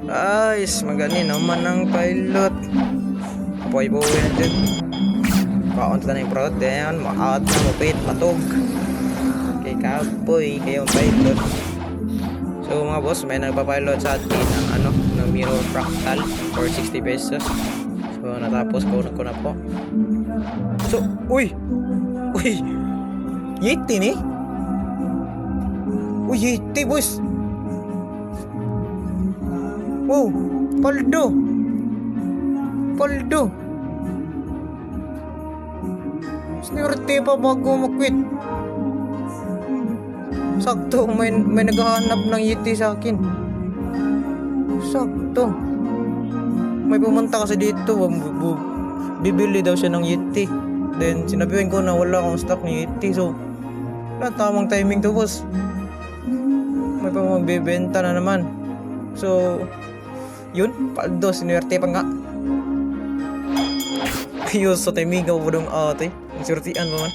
Guys, magani naman ang pilot. Apoy buhay na dyan. Kaon na yung prot. Yan, maat na mapit, matog. Kay kapoy, kayo ang pilot. So mga boss, may nagpa-pilot sa atin ng ano, ng mirror fractal for 60 pesos. So natapos ko na ko na po. So, uy! Uy! Yeti ni? Uy, Yeti boss! Wow! Paldo! Paldo! Sinurte pa bago makwit. Sakto, may, may naghahanap ng Yeti sa akin. Sakto. May pumunta kasi dito. Bibili daw siya ng Yeti. Then, sinabihan ko na wala akong stock ng Yeti. So, wala, tamang timing to, boss. May pa magbebenta na naman. So, yun, paldo, sinuwerte pa nga. Ayos, so timing ka po dong ate. Ang surtian mo man.